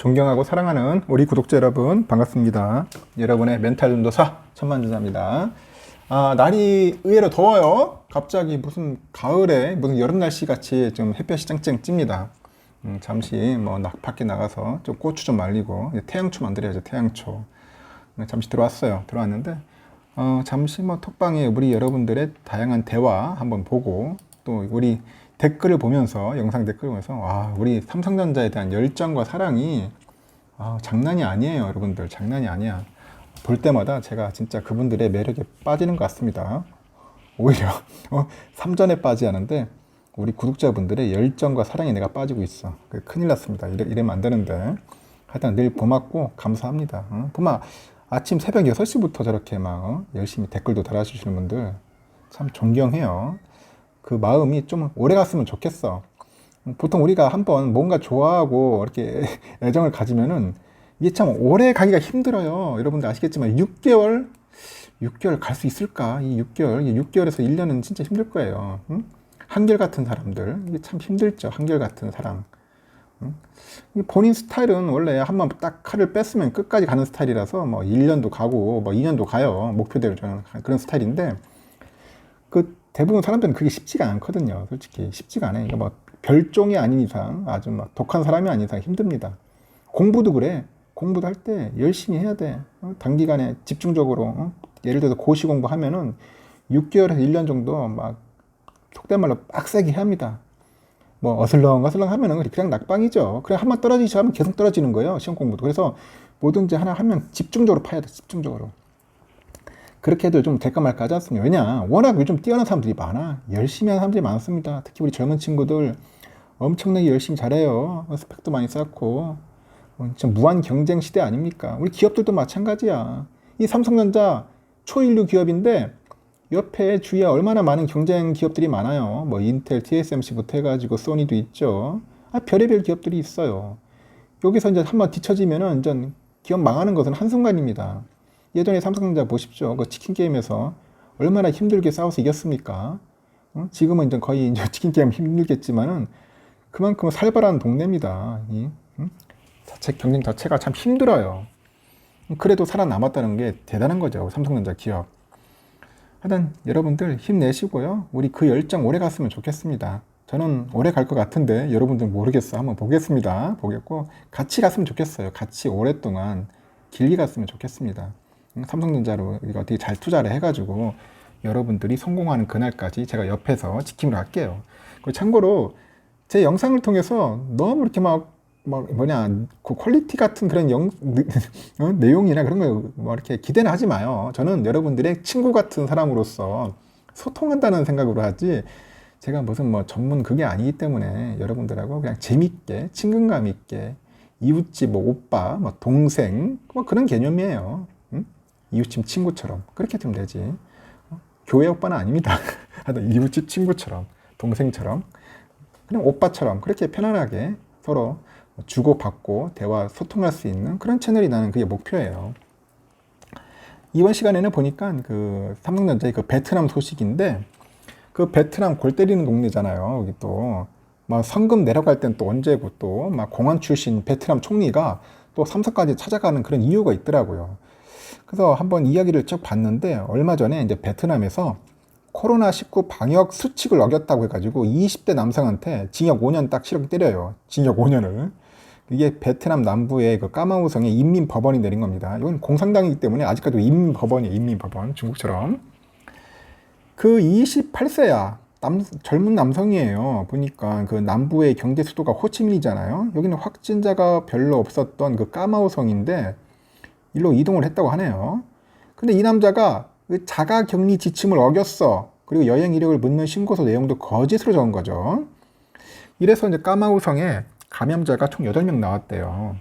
존경하고 사랑하는 우리 구독자 여러분 반갑습니다. 여러분의 멘탈 전도사 천만주자입니다. 아, 날이 의외로 더워요. 갑자기 무슨 가을에 무슨 여름 날씨 같이 좀 햇볕이 쨍쨍 찝니다. 음, 잠시 뭐 나- 밖에 나가서 좀 고추 좀 말리고 태양초 만들어야죠. 태양초. 네, 잠시 들어왔어요. 들어왔는데 어, 잠시 뭐 톡방에 우리 여러분들의 다양한 대화 한번 보고 또 우리 댓글을 보면서 영상 댓글을 보면서 와 우리 삼성전자에 대한 열정과 사랑이 아, 장난이 아니에요 여러분들. 장난이 아니야. 볼 때마다 제가 진짜 그분들의 매력에 빠지는 것 같습니다. 오히려 어, 삼전에 빠지 않은데 우리 구독자분들의 열정과 사랑에 내가 빠지고 있어. 그 큰일 났습니다. 이래, 이러면 안 되는데. 하여튼 늘 고맙고 감사합니다. 어? 보마 아침 새벽 6시부터 저렇게 막 어? 열심히 댓글도 달아주시는 분들 참 존경해요 그 마음이 좀 오래 갔으면 좋겠어. 보통 우리가 한번 뭔가 좋아하고 이렇게 애정을 가지면은 이게 참 오래 가기가 힘들어요. 여러분들 아시겠지만 6개월, 6개월 갈 수 있을까? 이 6개월, 이 6개월에서 1년은 진짜 힘들 거예요. 응? 한결같은 사람들. 이게 참 힘들죠. 한결같은 사랑. 응? 이 본인 스타일은 원래 한번 딱 칼을 뺐으면 끝까지 가는 스타일이라서 뭐 1년도 가고 뭐 2년도 가요. 목표대로 저는 그런 스타일인데 그 대부분 사람들은 그게 쉽지가 않거든요. 솔직히 쉽지가 않아요. 이거 뭐 별종이 아닌 이상 아주 막 독한 사람이 아닌 이상 힘듭니다. 공부도 그래. 공부도 할 때 열심히 해야 돼. 어? 단기간에 집중적으로 어? 예를 들어서 고시 공부하면은 6개월에서 1년 정도 막 속된 말로 빡세게 합니다. 뭐 어슬렁 어슬렁 하면은 그냥 낙방이죠. 그래 한 번 떨어지지 하면 계속 떨어지는 거예요. 시험 공부도. 그래서 뭐든지 하나 하면 집중적으로 파야 돼. 집중적으로. 그렇게 해도 좀 될까 말까 하지 않습니까? 왜냐? 워낙 요즘 뛰어난 사람들이 많아. 열심히 하는 사람들이 많습니다. 특히 우리 젊은 친구들 엄청나게 열심히 잘해요. 스펙도 많이 쌓고. 어, 진짜 무한 경쟁 시대 아닙니까? 우리 기업들도 마찬가지야. 이 삼성전자 초인류 기업인데 옆에 주위에 얼마나 많은 경쟁 기업들이 많아요. 뭐 인텔, TSMC부터 해가지고 소니도 있죠. 아, 별의별 기업들이 있어요. 여기서 이제 한번 뒤처지면은 이제 기업 망하는 것은 한순간입니다. 예전에 삼성전자 보십시오. 그 치킨 게임에서 얼마나 힘들게 싸워서 이겼습니까? 어? 지금은 이제 거의 이제 치킨 게임 힘들겠지만은 그만큼 살벌한 동네입니다. 자체 경쟁 자체가 참 힘들어요. 그래도 살아남았다는 게 대단한 거죠. 삼성전자 기업. 하여튼 여러분들 힘내시고요. 우리 그 열정 오래 갔으면 좋겠습니다. 저는 오래 갈 것 같은데 여러분들 모르겠어. 한번 보겠습니다. 보겠고 같이 갔으면 좋겠어요. 같이 오랫동안 길게 갔으면 좋겠습니다. 음, 삼성전자로 우리가 어떻게 잘 투자를 해가지고 여러분들이 성공하는 그날까지 제가 옆에서 지킴으로 할게요. 그리고 참고로 제 영상을 통해서 너무 이렇게 막, 막 뭐냐 그 퀄리티 같은 그런 영 어? 내용이나 그런 거 뭐 이렇게 기대는 하지 마요. 저는 여러분들의 친구 같은 사람으로서 소통한다는 생각으로 하지 제가 무슨 뭐 전문 그게 아니기 때문에 여러분들하고 그냥 재밌게 친근감 있게 이웃집 뭐 오빠 뭐 동생 뭐 그런 개념이에요. 응? 이웃집 친구처럼 그렇게 되면 되지. 어? 교회 오빠는 아닙니다. 하여튼 이웃집 친구처럼 동생처럼 그냥 오빠처럼 그렇게 편안하게 서로 주고받고 대화 소통할 수 있는 그런 채널이 나는 그게 목표예요. 이번 시간에는 보니까 그 삼성전자의 그 베트남 소식인데 그 베트남 골 때리는 동네잖아요. 여기 또. 막 성금 내려갈 땐 또 언제고 또 막 공안 출신 베트남 총리가 또 삼성까지 찾아가는 그런 이유가 있더라고요. 그래서 한번 이야기를 쭉 봤는데 얼마 전에 이제 베트남에서 코로나19 방역 수칙을 어겼다고 해가지고 20대 남성한테 징역 5년 딱 실형 때려요. 징역 5년을. 이게 베트남 남부의 그 까마우성의 인민법원이 내린 겁니다. 이건 공산당이기 때문에 아직까지 인민법원이에요. 인민법원. 중국처럼. 그 28세야. 남, 젊은 남성이에요. 보니까 그 남부의 경제 수도가 호치민이잖아요. 여기는 확진자가 별로 없었던 그 까마우성인데 일로 이동을 했다고 하네요. 근데 이 남자가 그 자가 격리 지침을 어겼어. 그리고 여행 이력을 묻는 신고서 내용도 거짓으로 적은 거죠. 이래서 이제 까마우성에 감염자가 총 8명 나왔대요.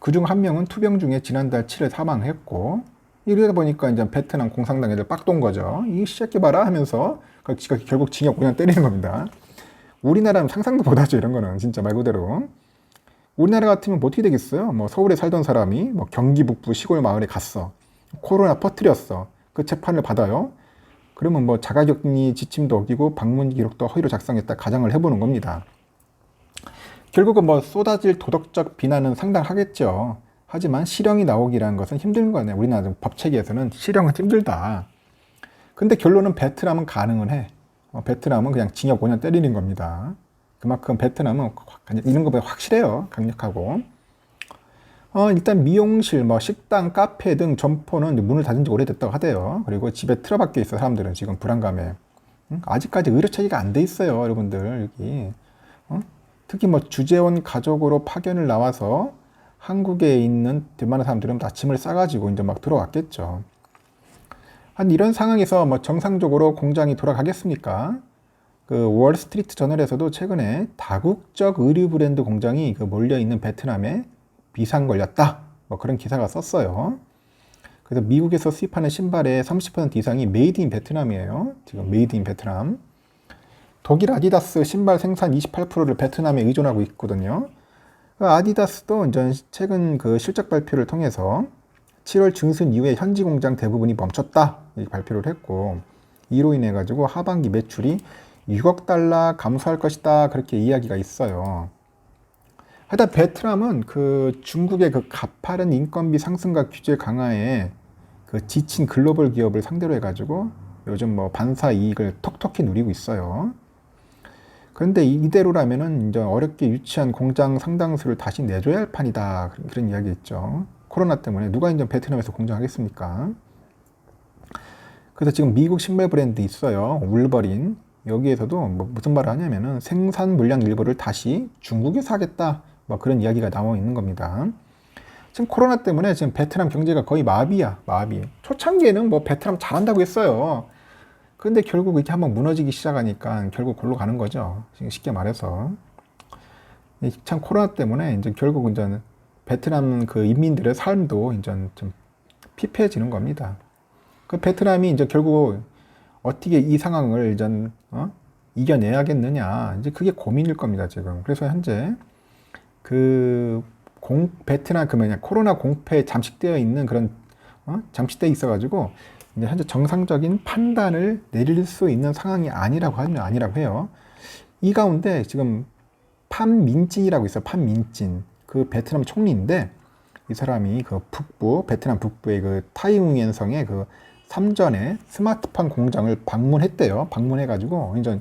그중 한 명은 투병 중에 지난달 7일 사망했고, 이러다 보니까 이제 베트남 공산당 애들 빡돈 거죠. 이 새끼 봐라 하면서 그 결국 징역 5년 때리는 겁니다. 우리나라는 상상도 못하죠, 이런 거는. 진짜 말 그대로. 우리나라 같으면 뭐 어떻게 되겠어요? 뭐 서울에 살던 사람이 뭐 경기 북부 시골 마을에 갔어. 코로나 퍼뜨렸어. 그 재판을 받아요. 그러면 뭐 자가격리 지침도 어기고 방문 기록도 허위로 작성했다 가정을 해보는 겁니다. 결국은 뭐 쏟아질 도덕적 비난은 상당하겠죠. 하지만 실형이 나오기라는 것은 힘든 거네. 우리나라 법 체계에서는 실형은 힘들다. 근데 결론은 베트남은 가능은 해. 어, 베트남은 그냥 징역 5년 때리는 겁니다. 그만큼 베트남은 이런 것보다 확실해요. 강력하고. 어, 일단 미용실, 뭐 식당, 카페 등 점포는 문을 닫은 지 오래됐다고 하대요. 그리고 집에 틀어박혀 있어 사람들은 지금 불안감에. 응? 아직까지 의료 체계가 안 돼 있어요, 여러분들 여기. 어? 특히 뭐 주재원 가족으로 파견을 나와서 한국에 있는 웬만한 사람들은 다 짐을 싸가지고 이제 막 들어왔겠죠. 한 이런 상황에서 뭐 정상적으로 공장이 돌아가겠습니까? 그 월스트리트 저널에서도 최근에 다국적 의류 브랜드 공장이 그 몰려 있는 베트남에 비상 걸렸다. 뭐 그런 기사가 썼어요. 그래서 미국에서 수입하는 신발의 30% 이상이 메이드 인 베트남이에요. 지금 메이드 인 베트남. 독일 아디다스 신발 생산 28%를 베트남에 의존하고 있거든요. 그 아디다스도 이제 최근 그 실적 발표를 통해서 7월 중순 이후에 현지 공장 대부분이 멈췄다 이렇게 발표를 했고 이로 인해 가지고 하반기 매출이 6억 달러 감소할 것이다 그렇게 이야기가 있어요. 하여튼 베트남은 그 중국의 그 가파른 인건비 상승과 규제 강화에 그 지친 글로벌 기업을 상대로 해가지고 요즘 뭐 반사 이익을 톡톡히 누리고 있어요. 그런데 이대로라면은 이제 어렵게 유치한 공장 상당수를 다시 내줘야 할 판이다. 그런, 그런 이야기 있죠. 코로나 때문에 누가 이제 베트남에서 공장하겠습니까? 그래서 지금 미국 신발 브랜드 있어요. 울버린. 여기에서도 뭐 무슨 말을 하냐면은 생산 물량 일부를 다시 중국에서 하겠다. 뭐 그런 이야기가 나와 있는 겁니다. 지금 코로나 때문에 지금 베트남 경제가 거의 마비야, 마비. 초창기에는 뭐 베트남 잘한다고 했어요. 근데 결국 이렇게 한번 무너지기 시작하니까 결국 골로 가는 거죠. 쉽게 말해서. 참 코로나 때문에 이제 결국 이제 베트남 그 인민들의 삶도 이제 좀 피폐해지는 겁니다. 그 베트남이 이제 결국 어떻게 이 상황을 이제 어? 이겨내야겠느냐 이제 그게 고민일 겁니다 지금. 그래서 현재 그 공, 베트남 그 뭐냐 코로나 공패에 잠식되어 있는 그런 어? 잠식되어 있어가지고 이제 현재 정상적인 판단을 내릴 수 있는 상황이 아니라고 하면 아니라고 해요. 이 가운데 지금 판민진이라고 있어요. 판민진. 그 베트남 총리인데 이 사람이 그 북부 베트남 북부의 그 타이웅엔성의 그 삼전에 스마트폰 공장을 방문했대요. 방문해가지고 이제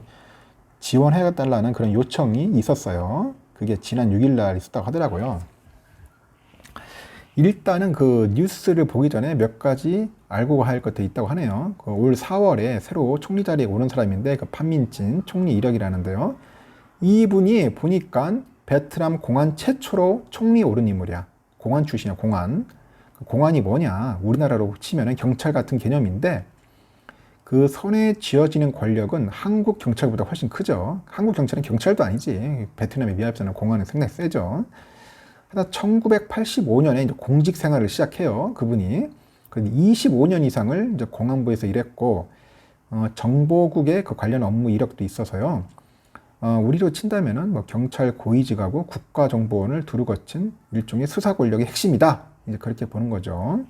지원해달라는 그런 요청이 있었어요. 그게 지난 6일날 있었다고 하더라고요. 일단은 그 뉴스를 보기 전에 몇 가지 알고 할 것도 있다고 하네요. 그 올 4월에 새로 총리 자리에 오른 사람인데 그 판민진 총리 이력이라는데요. 이분이 보니까 베트남 공안 최초로 총리에 오른 인물이야. 공안 출신이야, 공안. 그 공안이 뭐냐? 우리나라로 치면 경찰 같은 개념인데 그 선에 쥐어지는 권력은 한국 경찰보다 훨씬 크죠. 한국 경찰은 경찰도 아니지. 베트남에 비합해서는 공안은 상당히 세죠. 1985년에 이제 공직 생활을 시작해요. 그분이. 25년 이상을 이제 공안부에서 일했고, 어, 정보국의 그 관련 업무 이력도 있어서요. 어, 우리로 친다면은 뭐 경찰 고위직하고 국가정보원을 두루 거친 일종의 수사 권력의 핵심이다. 이제 그렇게 보는 거죠.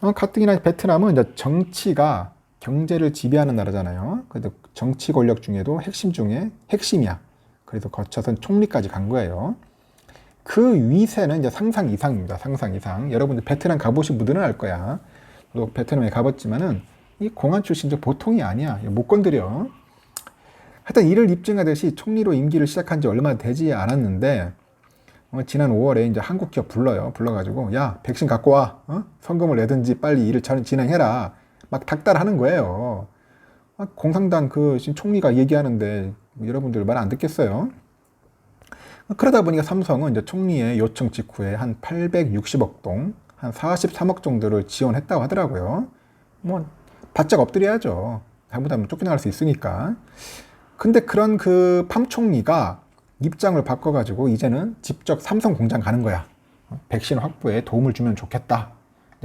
어, 가뜩이나 베트남은 이제 정치가 경제를 지배하는 나라잖아요. 그래도 정치 권력 중에도 핵심 중에 핵심이야. 그래서 거쳐선 총리까지 간 거예요. 그 위세는 이제 상상 이상입니다. 상상 이상. 여러분들 베트남 가보신 분들은 알 거야. 또 베트남에 가봤지만은 이 공안 출신도 보통이 아니야. 못 건드려. 하여튼 이를 입증하듯이 총리로 임기를 시작한 지 얼마 되지 않았는데 어, 지난 5월에 이제 한국 기업 불러요. 불러가지고 야 백신 갖고 와. 어? 성금을 내든지 빨리 일을 잘 진행해라. 막 닥달하는 거예요. 아, 공산당 그 총리가 얘기하는데 여러분들 말 안 듣겠어요. 그러다 보니까 삼성은 이제 총리의 요청 직후에 한 860억 동, 한 43억 정도를 지원했다고 하더라고요. 뭐, 바짝 엎드려야죠. 잘못하면 쫓겨나갈 수 있으니까. 근데 그런 그 팜 총리가 입장을 바꿔가지고 이제는 직접 삼성 공장 가는 거야. 백신 확보에 도움을 주면 좋겠다.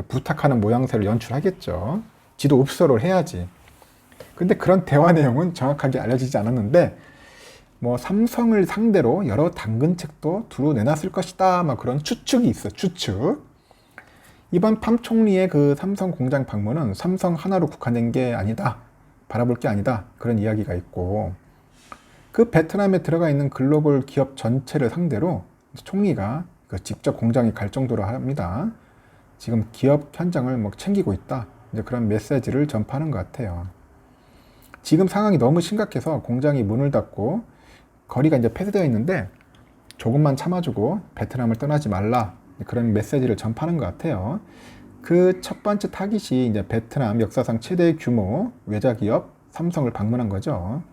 부탁하는 모양새를 연출하겠죠. 지도 읍소를 해야지. 근데 그런 대화 내용은 정확하게 알려지지 않았는데 뭐 삼성을 상대로 여러 당근책도 두루 내놨을 것이다. 막 그런 추측이 있어. 추측. 이번 팜 총리의 그 삼성 공장 방문은 삼성 하나로 국한된 게 아니다. 바라볼 게 아니다. 그런 이야기가 있고. 그 베트남에 들어가 있는 글로벌 기업 전체를 상대로 총리가 그 직접 공장에 갈 정도로 합니다. 지금 기업 현장을 뭐 챙기고 있다. 이제 그런 메시지를 전파하는 것 같아요. 지금 상황이 너무 심각해서 공장이 문을 닫고 거리가 이제 폐쇄되어 있는데 조금만 참아주고 베트남을 떠나지 말라 그런 메시지를 전파하는 것 같아요. 그 첫 번째 타깃이 이제 베트남 역사상 최대 규모 외자 기업 삼성을 방문한 거죠.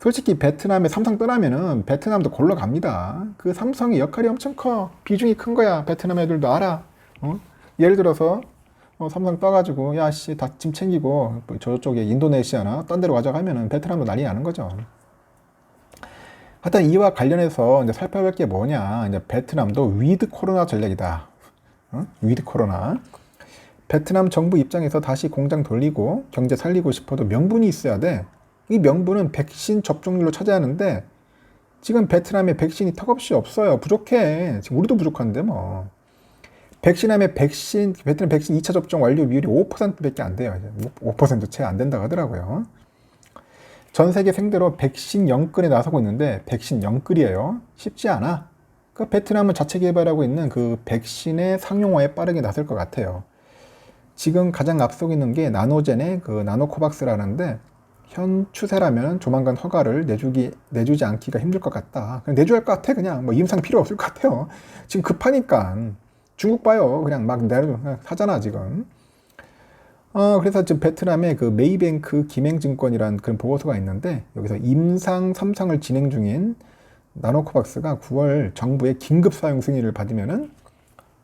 솔직히 베트남에 삼성 떠나면은 베트남도 골러 갑니다. 그 삼성의 역할이 엄청 커. 비중이 큰 거야. 베트남 애들도 알아. 어? 예를 들어서 어, 삼성 떠가지고 야 씨 다 짐 챙기고 뭐 저쪽에 인도네시아나 딴 데로 가져가면은 베트남도 난리 나는 거죠. 하여튼 이와 관련해서 이제 살펴볼 게 뭐냐. 이제 베트남도 위드 코로나 전략이다. 어? 위드 코로나. 베트남 정부 입장에서 다시 공장 돌리고 경제 살리고 싶어도 명분이 있어야 돼. 이 명분은 백신 접종률로 찾아야 하는데 지금 베트남에 백신이 턱없이 없어요. 부족해. 지금 우리도 부족한데 뭐. 백신함에 백신, 베트남 백신 2차 접종 완료 비율이 5%밖에 안 돼요. 5%채 안 된다고 하더라고요. 전 세계 생대로 백신 영끌에 나서고 있는데 백신 영끌이에요. 쉽지 않아. 그 베트남은 자체 개발하고 있는 그 백신의 상용화에 빠르게 나설 것 같아요. 지금 가장 앞서고 있는 게 나노젠의 그 나노코박스라는데 현 추세라면 조만간 허가를 내주기 내주지 않기가 힘들 것 같다. 그냥 내줘야 할 것 같아. 그냥 뭐 임상 필요 없을 것 같아요. 지금 급하니까 중국 봐요. 그냥 막 내려 하잖아 지금. 어, 그래서 지금 베트남에 그 메이뱅크 김행증권이라는 그런 보고서가 있는데 여기서 임상 3상을 진행 중인 나노코박스가 9월 정부의 긴급 사용 승인을 받으면은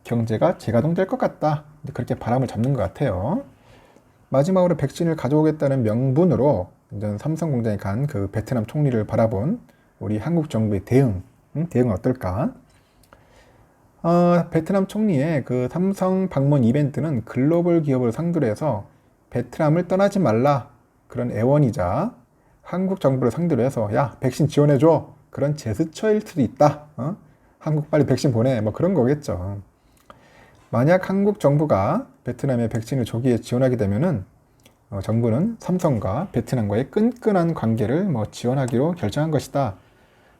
경제가 재가동될 것 같다. 그렇게 바람을 잡는 것 같아요. 마지막으로 백신을 가져오겠다는 명분으로 이제 삼성 공장에 간 그 베트남 총리를 바라본 우리 한국 정부의 대응, 응? 대응은 어떨까? 어, 베트남 총리의 그 삼성 방문 이벤트는 글로벌 기업을 상대로 해서 베트남을 떠나지 말라 그런 애원이자 한국 정부를 상대로 해서 야 백신 지원해줘 그런 제스처일 수도 있다. 어? 한국 빨리 백신 보내 뭐 그런 거겠죠. 만약 한국 정부가 베트남에 백신을 조기에 지원하게 되면은 어, 정부는 삼성과 베트남과의 끈끈한 관계를 뭐 지원하기로 결정한 것이다.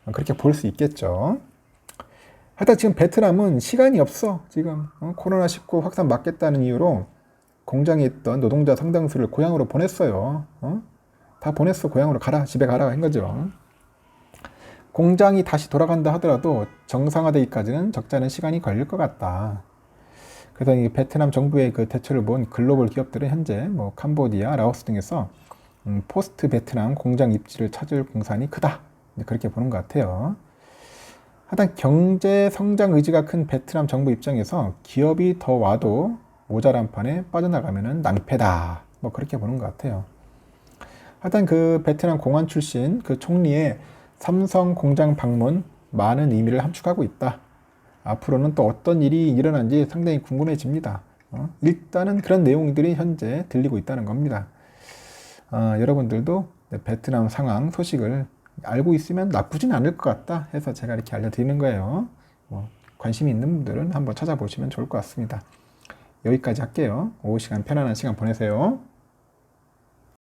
어, 그렇게 볼 수 있겠죠. 하여튼 지금 베트남은 시간이 없어. 지금 어? 코로나19 확산 막겠다는 이유로 공장에 있던 노동자 상당수를 고향으로 보냈어요. 어? 다 보냈어. 고향으로 가라. 집에 가라. 한 거죠. 공장이 다시 돌아간다 하더라도 정상화되기까지는 적잖은 시간이 걸릴 것 같다. 그래서 이 베트남 정부의 그 대처를 본 글로벌 기업들은 현재 뭐 캄보디아, 라오스 등에서 음, 포스트 베트남 공장 입지를 찾을 공산이 크다. 그렇게 보는 것 같아요. 하여튼 경제 성장 의지가 큰 베트남 정부 입장에서 기업이 더 와도 모자란 판에 빠져나가면 낭패다. 뭐 그렇게 보는 것 같아요. 하여튼 그 베트남 공안 출신 그 총리의 삼성 공장 방문 많은 의미를 함축하고 있다. 앞으로는 또 어떤 일이 일어난지 상당히 궁금해집니다. 어? 일단은 그런 내용들이 현재 들리고 있다는 겁니다. 어, 여러분들도 베트남 상황 소식을 알고 있으면 나쁘진 않을 것 같다 해서 제가 이렇게 알려드리는 거예요. 뭐 관심 있는 분들은 한번 찾아보시면 좋을 것 같습니다. 여기까지 할게요. 오후 시간 편안한 시간 보내세요.